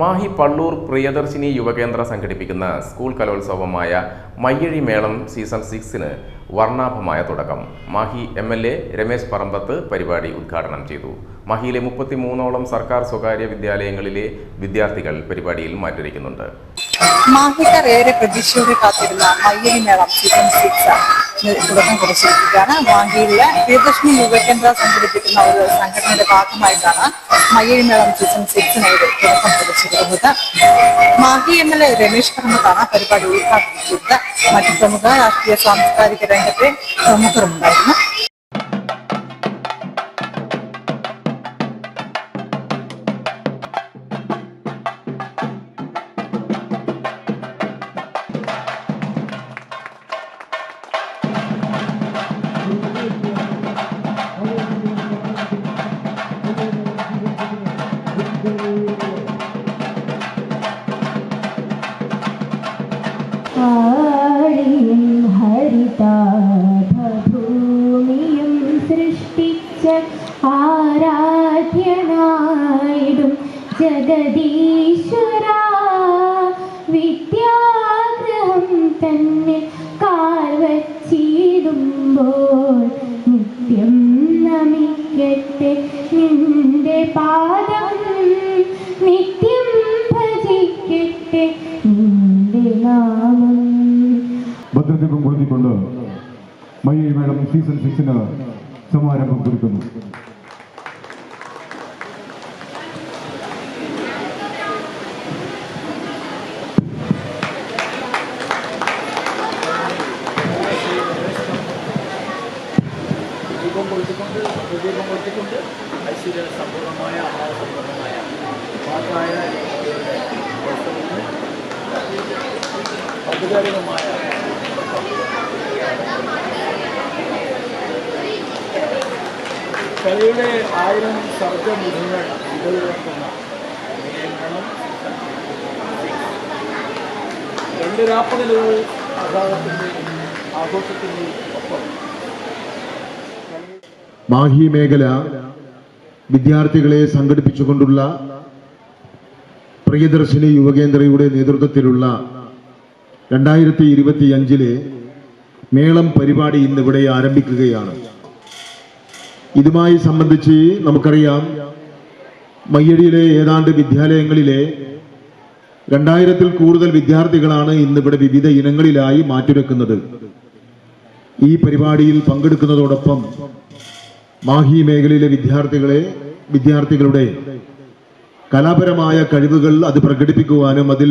മാഹി പള്ളൂർ പ്രിയദർശിനി യുവകേന്ദ്ര സംഘടിപ്പിക്കുന്ന സ്കൂൾ കലോത്സവമായ മയ്യഴി മേളം സീസൺ സിക്സിന് വർണാഭമായ തുടക്കം. Mahe M L A Ramesh Parambath പരിപാടി ഉദ്ഘാടനം ചെയ്തു. മാഹിയിലെ മുപ്പത്തിമൂന്നോളം സർക്കാർ സ്വകാര്യ വിദ്യാലയങ്ങളിലെ വിദ്യാർത്ഥികൾ പരിപാടിയിൽ മാറ്റിരിക്കുന്നുണ്ട്. മാഹിക്കാർ ഏറെ പ്രതീക്ഷയോടെ കാത്തിരുന്ന മയ്യഴി മേളം സീസൺ സിക്സ്. തുടക്കം കുറിച്ചിരിക്കുകയാണ് മാഹിയിലെ പ്രിയദർശിനി യുവകേന്ദ്ര സംഘടിപ്പിക്കുന്ന ഒരു സംഘടനയുടെ ഭാഗമായിട്ടാണ് മയ്യഴി മേളം സീസൺ സിക്സിന് ഇവിടെ തുടക്കം കുറിച്ചിരിക്കുന്നത്. Mahe M L A Ramesh കർമ്മത്താണ് പരിപാടി ഉദ്ഘാടനം ചെയ്തത്. മറ്റു പ്രമുഖ രാഷ്ട്രീയ സാംസ്കാരിക രംഗത്തെ പ്രമുഖരുമുണ്ടായിരുന്നു. ആഴിയും ഹരിതാഭൂമിയും സൃഷ്ടിച്ച ആരാധ്യനായിടും ജഗദീശ്വര. വിദ്യാഗ്രഹം തന്നെ കാൽവച്ചിടുമ്പോൾ നിത്യം നമിക്കട്ടെ നിന്റെ പാദം നിത്യം ഭജിക്കട്ടെ. ഭദ്രദീപം കൊളുത്തിക്കൊണ്ട് മയ്യഴി മേഡം സീസൺ സിക്സിന് സമാരംഭം കുറിക്കുന്നു. ദീപം കൊളുത്തിക്കൊണ്ട് ദീപം കൊളുത്തിക്കൊണ്ട് ഐശ്വര്യ സമ്പൂർണമായ അഭാവസമ്പൂർണമായ മഹത്തായ ഔപചാരികമായ കലയുടെ ആയിരം സർഗമുഖങ്ങൾ മുഖങ്ങൾ രണ്ട് രാപ്പകലുകൾ ആഘാതത്തിന്റെയും ആഘോഷത്തിന്റെ ഒപ്പം. മാഹി മേഖല വിദ്യാർത്ഥികളെ സംഘടിപ്പിച്ചുകൊണ്ടുള്ള പ്രിയദർശിനി യുവകേന്ദ്രയുടെ നേതൃത്വത്തിലുള്ള രണ്ടായിരത്തി ഇരുപത്തിയഞ്ചിലെ മേളം പരിപാടി ഇന്നിവിടെ ആരംഭിക്കുകയാണ്. ഇതുമായി സംബന്ധിച്ച് നമുക്കറിയാം മയ്യടിയിലെ ഏതാണ്ട് വിദ്യാലയങ്ങളിലെ രണ്ടായിരത്തിൽ കൂടുതൽ വിദ്യാർത്ഥികളാണ് ഇന്നിവിടെ വിവിധ ഇനങ്ങളിലായി മാറ്റുരക്കുന്നത് ഈ പരിപാടിയിൽ പങ്കെടുക്കുന്നതോടൊപ്പം മാഹി മേഖലയിലെ വിദ്യാർത്ഥികളെ വിദ്യാർത്ഥികളുടെ കലാപരമായ കഴിവുകൾ അത് പ്രകടിപ്പിക്കുവാനും അതിൽ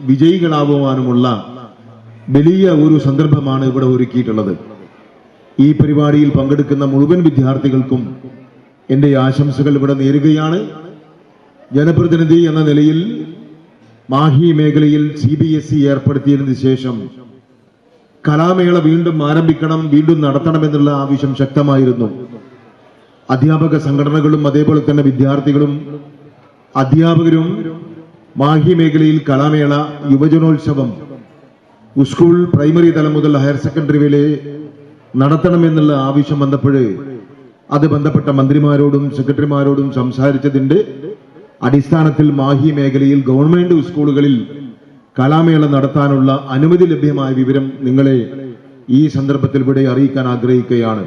വിജയികളാവുവാനുമുള്ള വലിയ ഒരു സന്ദർഭമാണ് ഇവിടെ ഒരുക്കിയിട്ടുള്ളത്. ഈ പരിപാടിയിൽ പങ്കെടുക്കുന്ന മുഴുവൻ വിദ്യാർത്ഥികൾക്കും എന്റെ ആശംസകൾ ഇവിടെ നേരുകയാണ്. ജനപ്രതിനിധി എന്ന നിലയിൽ മാഹി മേഖലയിൽ സി ബി എസ് ഇ ഏർപ്പെടുത്തിയതിന് ശേഷം കലാമേള വീണ്ടും ആരംഭിക്കണം വീണ്ടും നടത്തണമെന്നുള്ള ആവശ്യം ശക്തമായിരുന്നു. അധ്യാപക സംഘടനകളും അതേപോലെ തന്നെ വിദ്യാർത്ഥികളും അധ്യാപകരും മാഹി മേഖലയിൽ കലാമേള യുവജനോത്സവം സ്കൂൾ പ്രൈമറി തലം മുതൽ ഹയർ സെക്കൻഡറി വരെ നടത്തണമെന്നുള്ള ആവശ്യം വന്നപ്പോൾ അത് ബന്ധപ്പെട്ട മന്ത്രിമാരോടും സെക്രട്ടറിമാരോടും സംസാരിച്ചതിന്റെ അടിസ്ഥാനത്തിൽ മാഹി മേഖലയിൽ ഗവൺമെന്റ് സ്കൂളുകളിൽ കലാമേള നടത്താനുള്ള അനുമതി ലഭ്യമായ വിവരം നിങ്ങളെ ഈ സന്ദർഭത്തിൽ ഇവിടെ അറിയിക്കാൻ ആഗ്രഹിക്കുകയാണ്.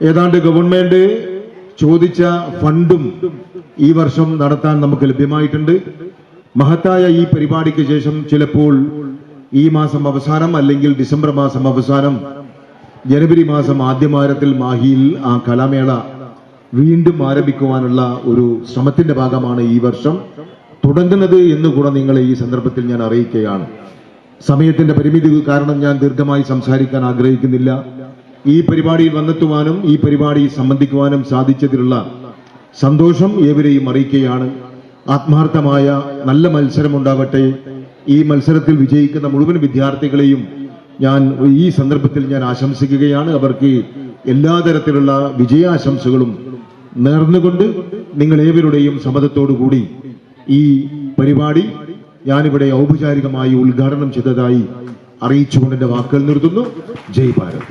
ഏതാണ്ട് ഗവൺമെന്റ് ചോദിച്ച ഫണ്ടും ഈ വർഷം നടത്താൻ നമുക്ക് ലഭ്യമായിട്ടുണ്ട്. മഹത്തായ ഈ പരിപാടിക്ക് ശേഷം ചിലപ്പോൾ ഈ മാസം അവസാനം അല്ലെങ്കിൽ ഡിസംബർ മാസം അവസാനം ജനുവരി മാസം ആദ്യവാരത്തിൽ മാഹിയിൽ ആ കലാമേള വീണ്ടും ആരംഭിക്കുവാനുള്ള ഒരു ശ്രമത്തിന്റെ ഭാഗമാണ് ഈ വർഷം. തുടങ്ങുന്നത് എന്ന് കൂടെ നിങ്ങളെ ഈ സന്ദർഭത്തിൽ ഞാൻ അറിയിക്കുകയാണ്. സമയത്തിന്റെ പരിമിതി കാരണം ഞാൻ ദീർഘമായി സംസാരിക്കാൻ ആഗ്രഹിക്കുന്നില്ല. ഈ പരിപാടിയിൽ വന്നെത്തുവാനും ഈ പരിപാടി സംബന്ധിക്കുവാനും സാധിച്ചതിലുള്ള സന്തോഷം ഏവരെയും അറിയിക്കുകയാണ്. ആത്മാർത്ഥമായ നല്ല മത്സരമുണ്ടാവട്ടെ. ഈ മത്സരത്തിൽ വിജയിക്കുന്ന മുഴുവൻ വിദ്യാർത്ഥികളെയും ഞാൻ ഈ സന്ദർഭത്തിൽ ഞാൻ ആശംസിക്കുകയാണ്. അവർക്ക് എല്ലാ തരത്തിലുള്ള വിജയാശംസകളും നേർന്നുകൊണ്ട് നിങ്ങൾ ഏവരുടെയും കൂടി ഈ പരിപാടി ഞാനിവിടെ ഔപചാരികമായി ഉദ്ഘാടനം ചെയ്തതായി അറിയിച്ചുകൊണ്ട് എന്റെ വാക്കുകൾ നിർത്തുന്നു. ജയ് ഭാരത്.